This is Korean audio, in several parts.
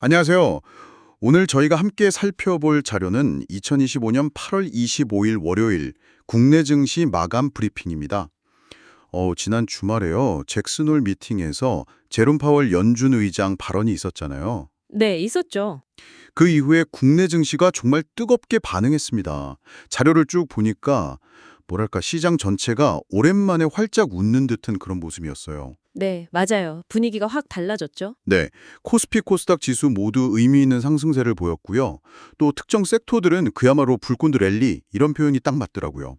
안녕하세요. 오늘 저희가 함께 살펴볼 자료는 2025년 8월 25일 월요일 국내 증시 마감 브리핑입니다. 어, 지난 주말에요. 잭슨홀 미팅에서 제롬 파월 연준 의장 발언이 있었잖아요. 네, 있었죠. 그 이후에 국내 증시가 정말 뜨겁게 반응했습니다. 자료를 쭉 보니까 뭐랄까 시장 전체가 오랜만에 활짝 웃는 듯한 그런 모습이었어요. 네, 맞아요. 분위기가 확 달라졌죠. 네, 코스피 코스닥 지수 모두 의미 있는 상승세를 보였고요. 또 특정 섹터들은 그야말로 불꽃 랠리 이런 표현이 딱 맞더라고요.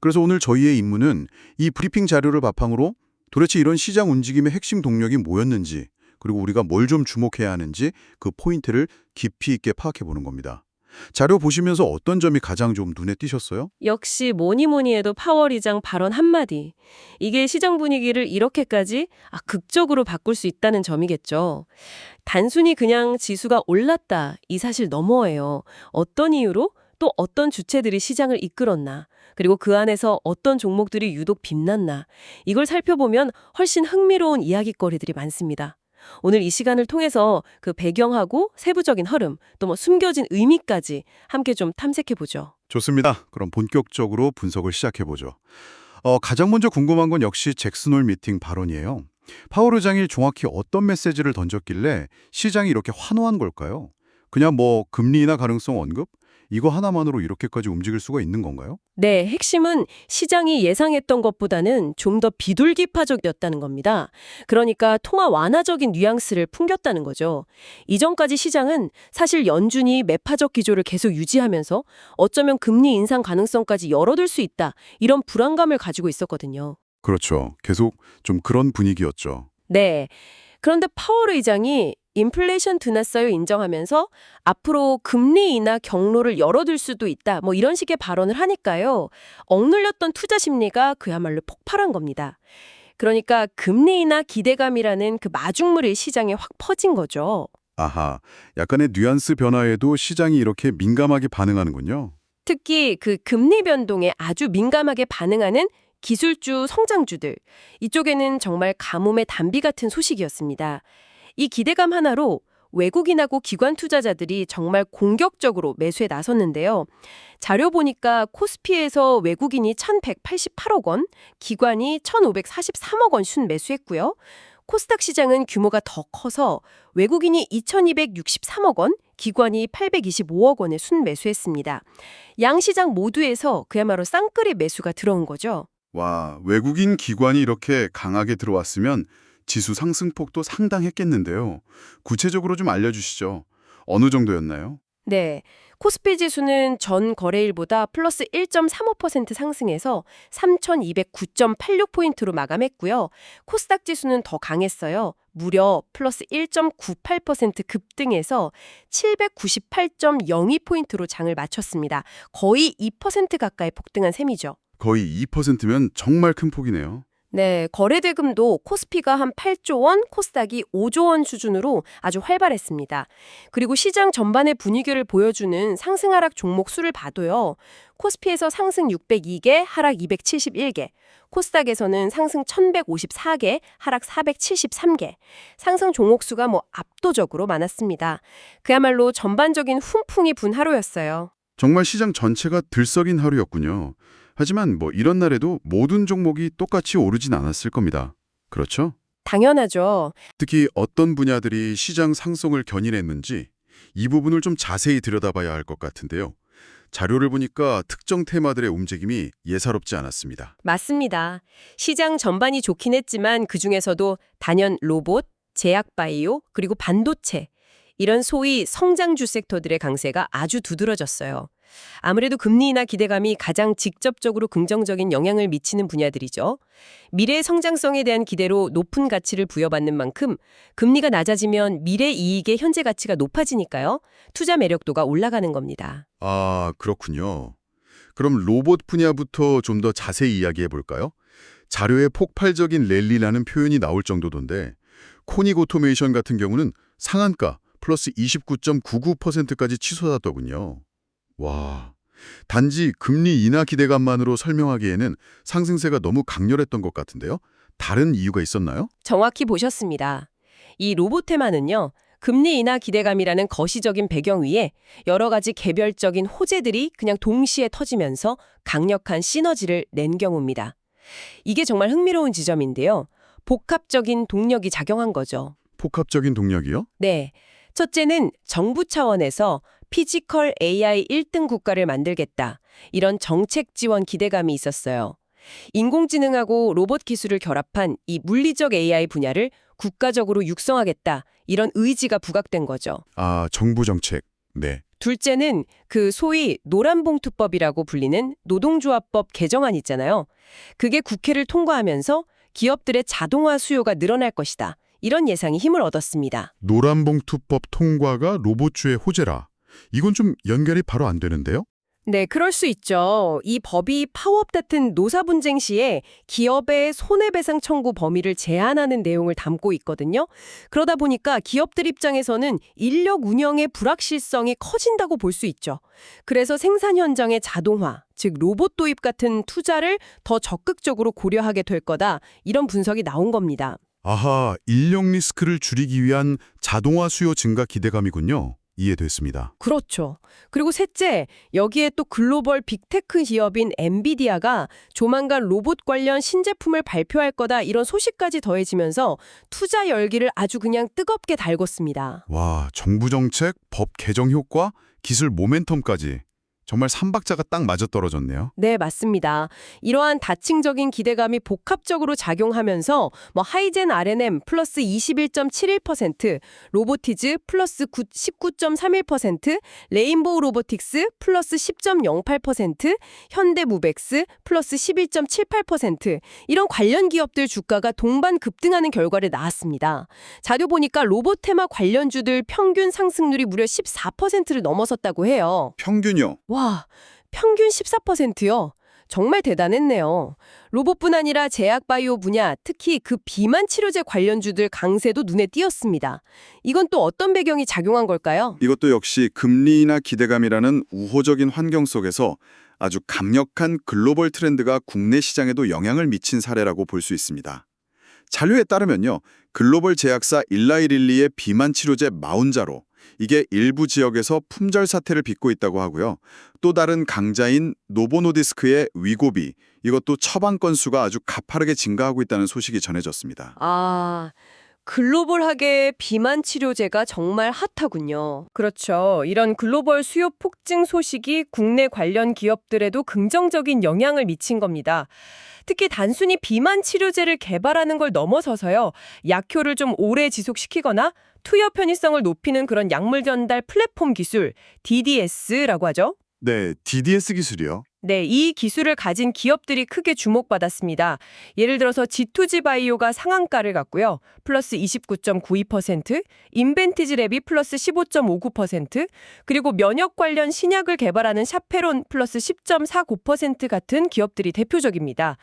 그래서 오늘 저희의 임무는 이 브리핑 자료를 바탕으로 도대체 이런 시장 움직임의 핵심 동력이 뭐였는지 그리고 우리가 뭘 좀 주목해야 하는지 그 포인트를 깊이 있게 파악해 보는 겁니다. 자료 보시면서 어떤 점이 가장 좀 눈에 띄셨어요? 역시 뭐니 뭐니 해도 파월 의장 발언 한마디. 이게 시장 분위기를 이렇게까지 아, 극적으로 바꿀 수 있다는 점이겠죠. 단순히 그냥 지수가 올랐다 이 사실 너머예요. 어떤 이유로 또 어떤 주체들이 시장을 이끌었나 그리고 그 안에서 어떤 종목들이 유독 빛났나 이걸 살펴보면 훨씬 흥미로운 이야기거리들이 많습니다. 오늘 이 시간을 통해서 그 배경하고 세부적인 흐름 또 뭐 숨겨진 의미까지 함께 좀 탐색해 보죠. 좋습니다. 그럼 본격적으로 분석을 시작해 보죠. 어, 가장 먼저 궁금한 건 역시 잭슨홀 미팅 발언이에요. 파월 의장이 정확히 어떤 메시지를 던졌길래 시장이 이렇게 환호한 걸까요? 그냥 뭐 금리 인하 가능성 언급? 이거 하나만으로 이렇게까지 움직일 수가 있는 건가요? 네, 핵심은 시장이 예상했던 것보다는 좀 더 비둘기파적이었다는 겁니다. 그러니까 통화 완화적인 뉘앙스를 풍겼다는 거죠. 이전까지 시장은 사실 연준이 매파적 기조를 계속 유지하면서 어쩌면 금리 인상 가능성까지 열어둘 수 있다. 이런 불안감을 가지고 있었거든요. 그렇죠. 계속 좀 그런 분위기였죠. 네. 그런데 파월 의장이 인플레이션 드났어요 인정하면서 앞으로 금리 인하 경로를 열어둘 수도 있다. 뭐 이런 식의 발언을 하니까요. 억눌렸던 투자 심리가 그야말로 폭발한 겁니다. 그러니까 금리 인하 기대감이라는 그 마중물이 시장에 확 퍼진 거죠. 아하, 약간의 뉘앙스 변화에도 시장이 이렇게 민감하게 반응하는군요. 특히 그 금리 변동에 아주 민감하게 반응하는 기술주 성장주들. 이쪽에는 정말 가뭄의 단비 같은 소식이었습니다. 이 기대감 하나로 외국인하고 기관 투자자들이 정말 공격적으로 매수에 나섰는데요. 자료 보니까 코스피에서 외국인이 1,188억 원, 기관이 1,543억 원순 매수했고요. 코스닥 시장은 규모가 더 커서 외국인이 2,263억 원, 기관이 825억 원에 순 매수했습니다. 양 시장 모두에서 그야말로 쌍끌이 매수가 들어온 거죠. 와, 외국인 기관이 이렇게 강하게 들어왔으면 지수 상승폭도 상당했겠는데요. 구체적으로 좀 알려주시죠. 어느 정도였나요? 네. 코스피 지수는 전 거래일보다 플러스 1.35% 상승해서 3,209.86포인트로 마감했고요. 코스닥 지수는 더 강했어요. 무려 플러스 1.98% 급등해서 798.02포인트로 장을 마쳤습니다. 거의 2% 가까이 폭등한 셈이죠. 거의 2%면 정말 큰 폭이네요. 네, 거래 대금도 코스피가 한 8조 원, 코스닥이 5조 원 수준으로 아주 활발했습니다. 그리고 시장 전반의 분위기를 보여주는 상승 하락 종목 수를 봐도요. 코스피에서 상승 602개, 하락 271개, 코스닥에서는 상승 1154개, 하락 473개. 상승 종목 수가 뭐 압도적으로 많았습니다. 그야말로 전반적인 훈풍이 분 하루였어요. 정말 시장 전체가 들썩인 하루였군요. 하지만 뭐 이런 날에도 모든 종목이 똑같이 오르진 않았을 겁니다. 그렇죠? 당연하죠. 특히 어떤 분야들이 시장 상승을 견인했는지 이 부분을 좀 자세히 들여다봐야 할 것 같은데요. 자료를 보니까 특정 테마들의 움직임이 예사롭지 않았습니다. 맞습니다. 시장 전반이 좋긴 했지만 그중에서도 단연 로봇, 제약바이오, 그리고 반도체 이런 소위 성장주 섹터들의 강세가 아주 두드러졌어요. 아무래도 금리 인하 기대감이 가장 직접적으로 긍정적인 영향을 미치는 분야들이죠. 미래의 성장성에 대한 기대로 높은 가치를 부여받는 만큼 금리가 낮아지면 미래 이익의 현재 가치가 높아지니까요. 투자 매력도가 올라가는 겁니다. 아, 그렇군요. 그럼 로봇 분야부터 좀 더 자세히 이야기해 볼까요? 자료에 폭발적인 랠리라는 표현이 나올 정도던데 코닉 오토메이션 같은 경우는 상한가 플러스 29.99%까지 치솟았더군요. 와, 단지 금리 인하 기대감만으로 설명하기에는 상승세가 너무 강렬했던 것 같은데요. 다른 이유가 있었나요? 정확히 보셨습니다. 이 로봇 테마는요. 금리 인하 기대감이라는 거시적인 배경 위에 여러 가지 개별적인 호재들이 그냥 동시에 터지면서 강력한 시너지를 낸 경우입니다. 이게 정말 흥미로운 지점인데요. 복합적인 동력이 작용한 거죠. 복합적인 동력이요? 네. 첫째는 정부 차원에서 피지컬 AI 1등 국가를 만들겠다. 이런 정책 지원 기대감이 있었어요. 인공지능하고 로봇 기술을 결합한 이 물리적 AI 분야를 국가적으로 육성하겠다. 이런 의지가 부각된 거죠. 아, 정부 정책. 네. 둘째는 그 소위 노란봉투법이라고 불리는 노동조합법 개정안 있잖아요. 그게 국회를 통과하면서 기업들의 자동화 수요가 늘어날 것이다. 이런 예상이 힘을 얻었습니다. 노란봉투법 통과가 로봇주의 호재라. 이건 좀 연결이 바로 안 되는데요? 네, 그럴 수 있죠. 이 법이 파업 같은 노사 분쟁 시에 기업의 손해배상 청구 범위를 제한하는 내용을 담고 있거든요. 그러다 보니까 기업들 입장에서는 인력 운영의 불확실성이 커진다고 볼 수 있죠. 그래서 생산 현장의 자동화, 즉 로봇 도입 같은 투자를 더 적극적으로 고려하게 될 거다. 이런 분석이 나온 겁니다. 아하, 인력 리스크를 줄이기 위한 자동화 수요 증가 기대감이군요. 이해됐습니다. 그렇죠. 그리고 셋째, 여기에 또 글로벌 빅테크 기업인 엔비디아가 조만간 로봇 관련 신제품을 발표할 거다 이런 소식까지 더해지면서 투자 열기를 아주 그냥 뜨겁게 달궜습니다. 와, 정부 정책, 법 개정 효과, 기술 모멘텀까지 정말 삼박자가 딱 맞아떨어졌네요. 네, 맞습니다. 이러한 다층적인 기대감이 복합적으로 작용하면서 뭐 하이젠 R&M 플러스 21.71%, 로보티즈 플러스 9, 19.31%, 레인보우 로보틱스 플러스 10.08%, 현대무벡스 플러스 11.78% 이런 관련 기업들 주가가 동반 급등하는 결과를 낳았습니다. 자료 보니까 로봇 테마 관련주들 평균 상승률이 무려 14%를 넘어섰다고 해요. 평균요. 와, 평균 14%요. 정말 대단했네요. 로봇뿐 아니라 제약 바이오 분야, 특히 그 비만 치료제 관련주들 강세도 눈에 띄었습니다. 이건 또 어떤 배경이 작용한 걸까요? 이것도 역시 금리 인하 기대감이라는 우호적인 환경 속에서 아주 강력한 글로벌 트렌드가 국내 시장에도 영향을 미친 사례라고 볼 수 있습니다. 자료에 따르면요. 글로벌 제약사 일라이릴리의 비만 치료제 마운자로 이게 일부 지역에서 품절 사태를 빚고 있다고 하고요. 또 다른 강자인 노보노디스크의 위고비 이것도 처방 건수가 아주 가파르게 증가하고 있다는 소식이 전해졌습니다. 아, 글로벌하게 비만 치료제가 정말 핫하군요. 그렇죠. 이런 글로벌 수요 폭증 소식이 국내 관련 기업들에도 긍정적인 영향을 미친 겁니다. 특히 단순히 비만 치료제를 개발하는 걸 넘어서서요. 약효를 좀 오래 지속시키거나 투여 편의성을 높이는 그런 약물 전달 플랫폼 기술, DDS라고 하죠. 네, DDS 기술이요. 네, 이 기술을 가진 기업들이 크게 주목받았습니다. 예를 들어서 G2G 바이오가 상한가를 갔고요. 플러스 29.92%, 인벤티지 랩이 플러스 15.59%, 그리고 면역 관련 신약을 개발하는 샤페론 플러스 10.49% 같은 기업들이 대표적입니다.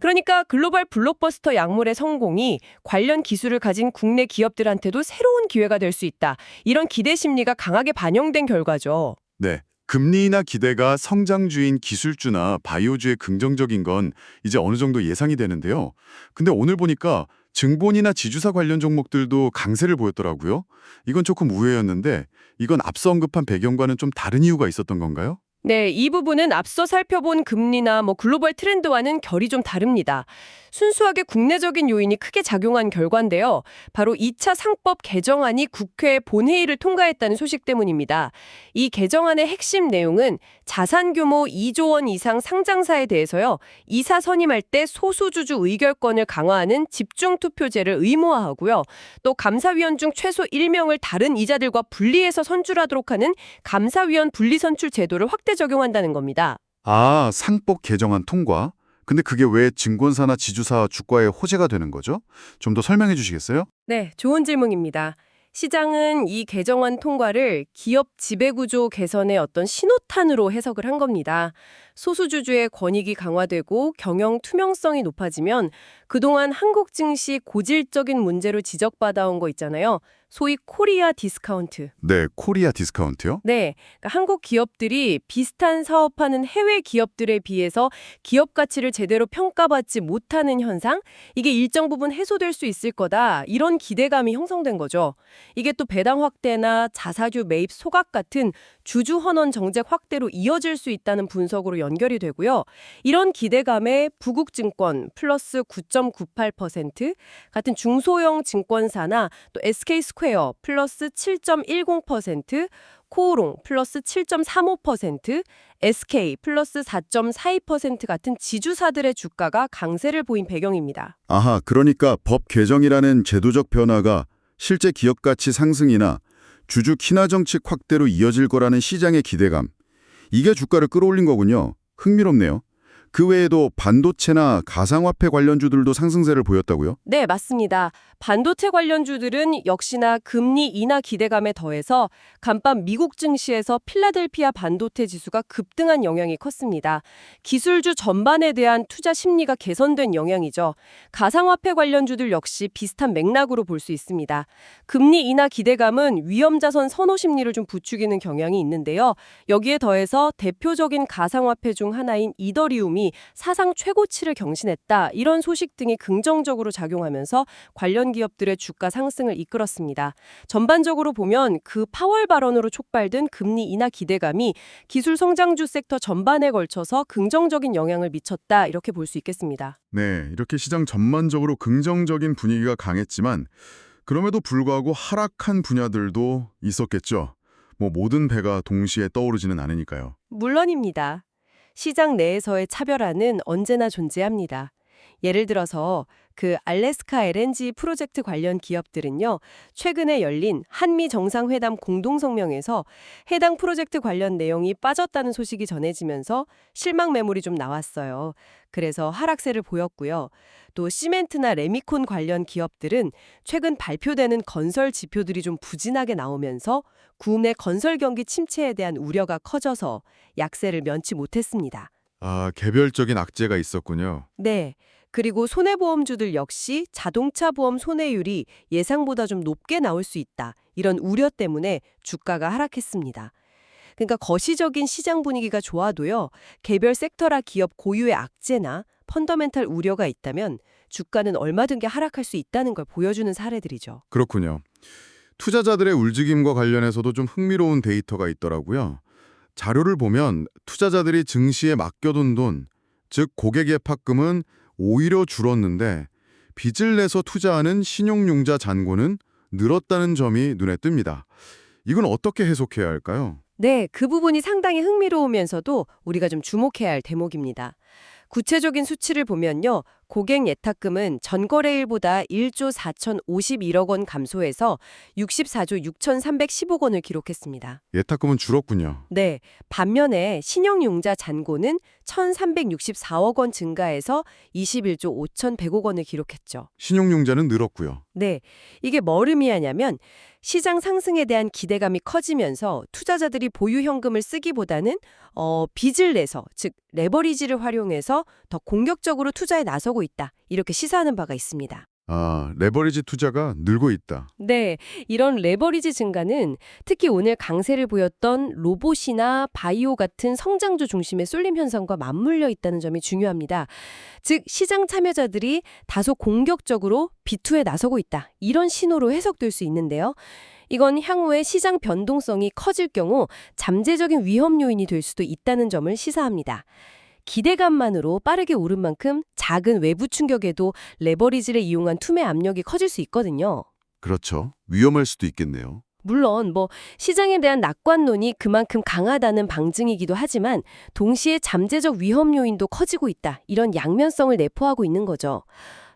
그러니까 글로벌 블록버스터 약물의 성공이 관련 기술을 가진 국내 기업들한테도 새로운 기회가 될 수 있다. 이런 기대 심리가 강하게 반영된 결과죠. 네. 금리 인하 기대가 성장주인 기술주나 바이오주에 긍정적인 건 이제 어느 정도 예상이 되는데요. 근데 오늘 보니까 증본이나 지주사 관련 종목들도 강세를 보였더라고요. 이건 조금 우회였는데 이건 앞서 언급한 배경과는 좀 다른 이유가 있었던 건가요? 네, 이 부분은 앞서 살펴본 금리나 뭐 글로벌 트렌드와는 결이 좀 다릅니다. 순수하게 국내적인 요인이 크게 작용한 결과인데요. 바로 2차 상법 개정안이 국회 본회의를 통과했다는 소식 때문입니다. 이 개정안의 핵심 내용은 자산 규모 2조 원 이상 상장사에 대해서요. 이사 선임할 때 소수주주 의결권을 강화하는 집중 투표제를 의무화하고요. 또 감사위원 중 최소 1명을 다른 이자들과 분리해서 선출하도록 하는 감사위원 분리 선출 제도를 확대 적용한다는 겁니다. 아, 상법 개정안 통과? 근데 그게 왜 증권사나 지주사 주가에 호재가 되는 거죠? 좀 더 설명해 주시겠어요? 네, 좋은 질문입니다. 시장은 이 개정안 통과를 기업 지배구조 개선의 어떤 신호탄으로 해석을 한 겁니다. 소수주주의 권익이 강화되고 경영 투명성이 높아지면 그동안 한국 증시 고질적인 문제로 지적받아온 거 있잖아요. 소위 코리아 디스카운트. 네, 코리아 디스카운트요? 네, 그러니까 한국 기업들이 비슷한 사업하는 해외 기업들에 비해서 기업 가치를 제대로 평가받지 못하는 현상? 이게 일정 부분 해소될 수 있을 거다. 이런 기대감이 형성된 거죠. 이게 또 배당 확대나 자사주 매입 소각 같은 주주 헌원 정책 확대로 이어질 수 있다는 분석으로 연결이 되고요. 이런 기대감에 부국증권 플러스 9.98% 같은 중소형 증권사나 또 SK스퀘어 플러스 7.10% 코오롱 플러스 7.35%, SK 플러스 4.42% 같은 지주사들의 주가가 강세를 보인 배경입니다. 아하, 그러니까 법 개정이라는 제도적 변화가 실제 기업 가치 상승이나 주주 키나 정책 확대로 이어질 거라는 시장의 기대감. 이게 주가를 끌어올린 거군요. 흥미롭네요. 그 외에도 반도체나 가상화폐 관련주들도 상승세를 보였다고요? 네, 맞습니다. 반도체 관련주들은 역시나 금리 인하 기대감에 더해서 간밤 미국 증시에서 필라델피아 반도체 지수가 급등한 영향이 컸습니다. 기술주 전반에 대한 투자 심리가 개선된 영향이죠. 가상화폐 관련주들 역시 비슷한 맥락으로 볼 수 있습니다. 금리 인하 기대감은 위험자선 선호 심리를 좀 부추기는 경향이 있는데요. 여기에 더해서 대표적인 가상화폐 중 하나인 이더리움이 사상 최고치를 경신했다. 이런 소식 등이 긍정적으로 작용하면서 관련 기업들의 주가 상승을 이끌었습니다. 전반적으로 보면 그 파월 발언으로 촉발된 금리 인하 기대감이 기술 성장주 섹터 전반에 걸쳐서 긍정적인 영향을 미쳤다. 이렇게 볼 수 있겠습니다. 네, 이렇게 시장 전반적으로 긍정적인 분위기가 강했지만 그럼에도 불구하고 하락한 분야들도 있었겠죠. 뭐 모든 배가 동시에 떠오르지는 않으니까요. 물론입니다. 시장 내에서의 차별화는 언제나 존재합니다. 예를 들어서 그 알래스카 LNG 프로젝트 관련 기업들은요, 최근에 열린 한미 정상회담 공동성명에서 해당 프로젝트 관련 내용이 빠졌다는 소식이 전해지면서 실망 매물이 좀 나왔어요. 그래서 하락세를 보였고요. 또 시멘트나 레미콘 관련 기업들은 최근 발표되는 건설 지표들이 좀 부진하게 나오면서 국내 건설 경기 침체에 대한 우려가 커져서 약세를 면치 못했습니다. 아, 개별적인 악재가 있었군요. 네. 그리고 손해보험주들 역시 자동차 보험 손해율이 예상보다 좀 높게 나올 수 있다. 이런 우려 때문에 주가가 하락했습니다. 그러니까 거시적인 시장 분위기가 좋아도요. 개별 섹터라 기업 고유의 악재나 펀더멘탈 우려가 있다면 주가는 얼마든지 하락할 수 있다는 걸 보여주는 사례들이죠. 그렇군요. 투자자들의 울직임과 관련해서도 좀 흥미로운 데이터가 있더라고요. 자료를 보면 투자자들이 증시에 맡겨둔 돈, 즉 고객 예탁금은 오히려 줄었는데 빚을 내서 투자하는 신용융자 잔고는 늘었다는 점이 눈에 뜹니다. 이건 어떻게 해석해야 할까요? 네, 그 부분이 상당히 흥미로우면서도 우리가 좀 주목해야 할 대목입니다. 구체적인 수치를 보면요. 고객 예탁금은 전거래일보다 1조 4,051억 원 감소해서 64조 6,315억 원을 기록했습니다. 예탁금은 줄었군요. 네, 반면에 신용융자 잔고는 1,364억 원 증가해서 21조 5,100억 원을 기록했죠. 신용융자는 늘었고요. 네, 이게 뭘 의미하냐면 시장 상승에 대한 기대감이 커지면서 투자자들이 보유 현금을 쓰기보다는 어, 빚을 내서 즉 레버리지를 활용해서 더 공격적으로 투자에 나서 고 있다. 이렇게 시사하는 바가 있습니다. 아, 레버리지 투자가 늘고 있다. 네, 이런 레버리지 증가는 특히 오늘 강세를 보였던 로봇이나 바이오 같은 성장주 중심의 쏠림 현상과 맞물려 있다는 점이 중요합니다. 즉, 시장 참여자들이 다소 공격적으로 비투에 나서고 있다. 이런 신호로 해석될 수 있는데요. 이건 향후에 시장 변동성이 커질 경우 잠재적인 위험 요인이 될 수도 있다는 점을 시사합니다. 기대감만으로 빠르게 오른 만큼 작은 외부 충격에도 레버리지를 이용한 투매 압력이 커질 수 있거든요. 그렇죠. 위험할 수도 있겠네요. 물론 뭐 시장에 대한 낙관론이 그만큼 강하다는 방증이기도 하지만 동시에 잠재적 위험 요인도 커지고 있다. 이런 양면성을 내포하고 있는 거죠.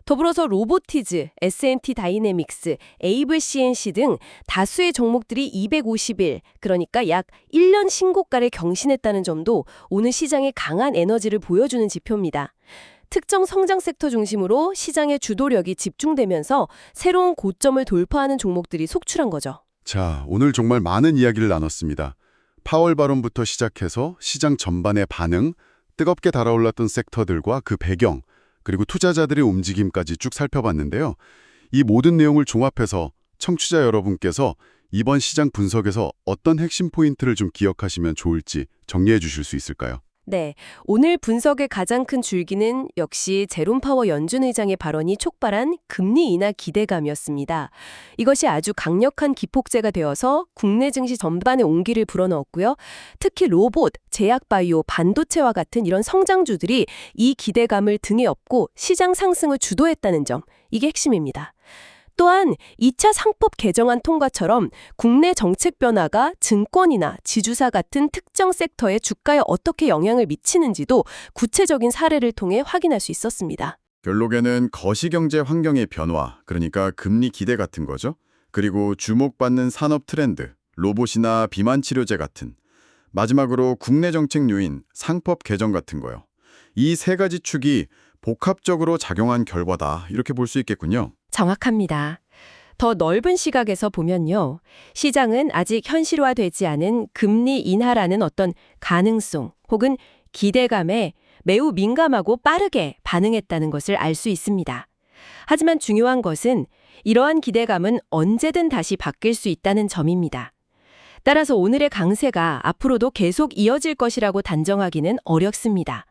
더불어서 로보티즈, S&T 다이내믹스, 에이블 CNC 등 다수의 종목들이 250일, 그러니까 약 1년 신고가를 경신했다는 점도 오늘 시장의 강한 에너지를 보여주는 지표입니다. 특정 성장 섹터 중심으로 시장의 주도력이 집중되면서 새로운 고점을 돌파하는 종목들이 속출한 거죠. 자, 오늘 정말 많은 이야기를 나눴습니다. 파월 발언부터 시작해서 시장 전반의 반응, 뜨겁게 달아올랐던 섹터들과 그 배경, 그리고 투자자들의 움직임까지 쭉 살펴봤는데요. 이 모든 내용을 종합해서 청취자 여러분께서 이번 시장 분석에서 어떤 핵심 포인트를 좀 기억하시면 좋을지 정리해 주실 수 있을까요? 네, 오늘 분석의 가장 큰 줄기는 역시 제롬 파워 연준 의장의 발언이 촉발한 금리 인하 기대감이었습니다. 이것이 아주 강력한 기폭제가 되어서 국내 증시 전반에 온기를 불어넣었고요. 특히 로봇, 제약바이오, 반도체와 같은 이런 성장주들이 이 기대감을 등에 업고 시장 상승을 주도했다는 점, 이게 핵심입니다. 또한 2차 상법 개정안 통과처럼 국내 정책 변화가 증권이나 지주사 같은 특정 섹터의 주가에 어떻게 영향을 미치는지도 구체적인 사례를 통해 확인할 수 있었습니다. 결국에는 거시경제 환경의 변화, 그러니까 금리 기대 같은 거죠. 그리고 주목받는 산업 트렌드, 로봇이나 비만 치료제 같은 마지막으로 국내 정책 요인, 상법 개정 같은 거요. 이 세 가지 축이 복합적으로 작용한 결과다 이렇게 볼 수 있겠군요. 정확합니다. 더 넓은 시각에서 보면요. 시장은 아직 현실화되지 않은 금리 인하라는 어떤 가능성 혹은 기대감에 매우 민감하고 빠르게 반응했다는 것을 알 수 있습니다. 하지만 중요한 것은 이러한 기대감은 언제든 다시 바뀔 수 있다는 점입니다. 따라서 오늘의 강세가 앞으로도 계속 이어질 것이라고 단정하기는 어렵습니다.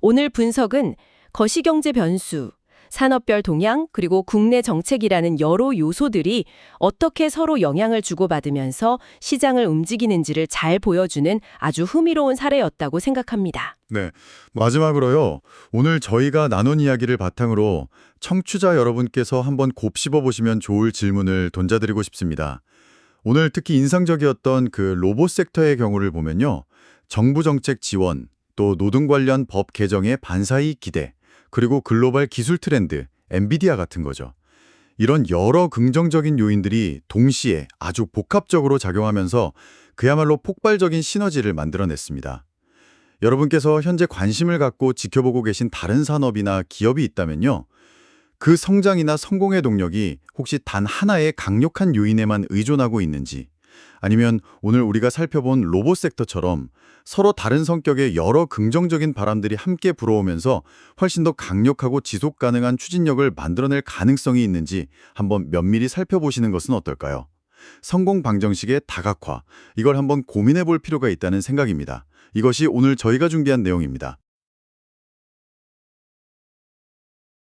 오늘 분석은 거시경제 변수, 산업별 동향, 그리고 국내 정책이라는 여러 요소들이 어떻게 서로 영향을 주고받으면서 시장을 움직이는지를 잘 보여주는 아주 흥미로운 사례였다고 생각합니다. 네. 마지막으로요. 오늘 저희가 나눈 이야기를 바탕으로 청취자 여러분께서 한번 곱씹어 보시면 좋을 질문을 던져드리고 싶습니다. 오늘 특히 인상적이었던 그 로봇 섹터의 경우를 보면요. 정부 정책 지원, 또 노동 관련 법 개정의 반사이 기대, 그리고 글로벌 기술 트렌드, 엔비디아 같은 거죠. 이런 여러 긍정적인 요인들이 동시에 아주 복합적으로 작용하면서 그야말로 폭발적인 시너지를 만들어냈습니다. 여러분께서 현재 관심을 갖고 지켜보고 계신 다른 산업이나 기업이 있다면요. 그 성장이나 성공의 동력이 혹시 단 하나의 강력한 요인에만 의존하고 있는지 아니면 오늘 우리가 살펴본 로봇 섹터처럼 서로 다른 성격의 여러 긍정적인 바람들이 함께 불어오면서 훨씬 더 강력하고 지속 가능한 추진력을 만들어낼 가능성이 있는지 한번 면밀히 살펴보시는 것은 어떨까요? 성공 방정식의 다각화, 이걸 한번 고민해 볼 필요가 있다는 생각입니다. 이것이 오늘 저희가 준비한 내용입니다.